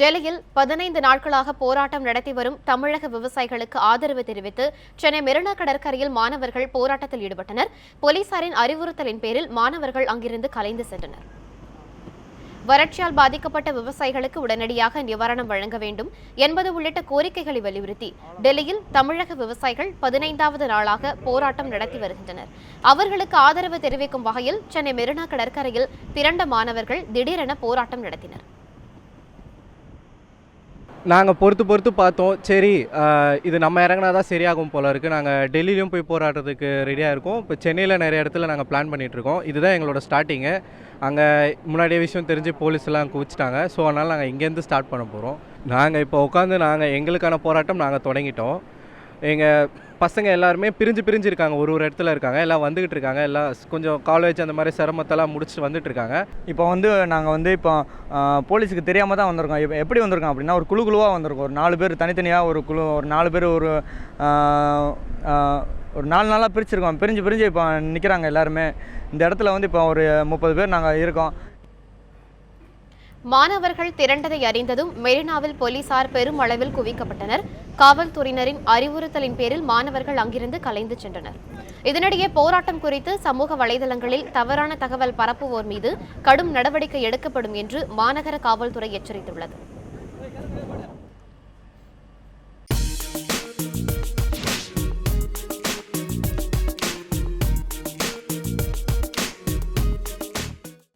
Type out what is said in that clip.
டெல்லியில் பதினைந்து நாட்களாக போராட்டம் நடத்தி வரும் தமிழக விவசாயிகளுக்கு ஆதரவு தெரிவித்து சென்னை மெரினா கடற்கரையில் மாணவர்கள் போராட்டத்தில் ஈடுபட்டனர். போலீசாரின் அறிவுறுத்தலின் பேரில் மாணவர்கள் அங்கிருந்து கலைந்து சென்றனர். வறட்சியால் பாதிக்கப்பட்ட விவசாயிகளுக்கு உடனடியாக நிவாரணம் வழங்க வேண்டும் என்பது உள்ளிட்ட கோரிக்கைகளை வலியுறுத்தி டெல்லியில் தமிழக விவசாயிகள் பதினைந்தாவது நாளாக போராட்டம் நடத்தி வருகின்றனர். அவர்களுக்கு ஆதரவு தெரிவிக்கும் வகையில் சென்னை மெரினா கடற்கரையில் திரண்ட மாணவர்கள் திடீரென போராட்டம் நடத்தினர். நாங்கள் பொறுத்து பொறுத்து பார்த்தோம். சரி இது நம்ம இறங்கினா தான் சரியாகும் போல இருக்குது நாங்கள் டெல்லியிலையும் போய் போராடுறதுக்கு ரெடியாக இருக்கோம். இப்போ சென்னையில் நிறைய இடத்துல நாங்கள் பிளான் பண்ணிகிட்ருக்கோம் இதுதான் எங்களோட ஸ்டார்டிங்கு அங்கே முன்னாடியே விஷயம் தெரிஞ்சு போலீஸ்லாம் குவிச்சிட்டாங்க. ஸோ அதனால் நாங்கள் இங்கேருந்து ஸ்டார்ட் பண்ண போகிறோம் நாங்கள் இப்போ உட்காந்து நாங்கள் எங்களுக்கான போராட்டம் நாங்கள் தொடங்கிட்டோம். எங்கள் பசங்க எல்லாருமே பிரிஞ்சு பிரிஞ்சு இருக்காங்க. ஒரு ஒரு இடத்துல இருக்காங்க. எல்லாம் வந்துக்கிட்டு இருக்காங்க. எல்லாம் கொஞ்சம் காலேஜ் அந்த மாதிரி சிரமத்தெல்லாம் முடிச்சுட்டு வந்துட்டு இருக்காங்க. இப்போ வந்து நாங்கள் வந்து இப்போ போலீஸுக்கு தெரியாமல் தான் வந்திருக்கோம். இப்போ எப்படி வந்திருக்கோம் அப்படின்னா ஒரு குழு குழுவாக வந்திருக்கோம். ஒரு நாலு பேர் தனித்தனியாக ஒரு குழு ஒரு நாலு பேர் ஒரு ஒரு நாலு நாளாக பிரிச்சிருக்கோம். பிரிஞ்சு பிரிஞ்சு இப்போ நிற்கிறாங்க எல்லாருமே. இந்த இடத்துல வந்து இப்போ ஒரு முப்பது பேர் நாங்கள் இருக்கோம். மாணவர்கள் திரண்டதை அறிந்ததும் மெரினாவில் போலீசார் பெரும் அளவில் குவிக்கப்பட்டனர். காவல்துறையினரின் அறிவுறுத்தலின் பேரில் மாணவர்கள் அங்கிருந்து கலைந்து சென்றனர். இதனிடையே போராட்டம் குறித்து சமூக வலைதளங்களில் தவறான தகவல் பரப்புவோர் மீது கடும் நடவடிக்கை எடுக்கப்படும் என்று மாநகர காவல்துறை எச்சரித்துள்ளது.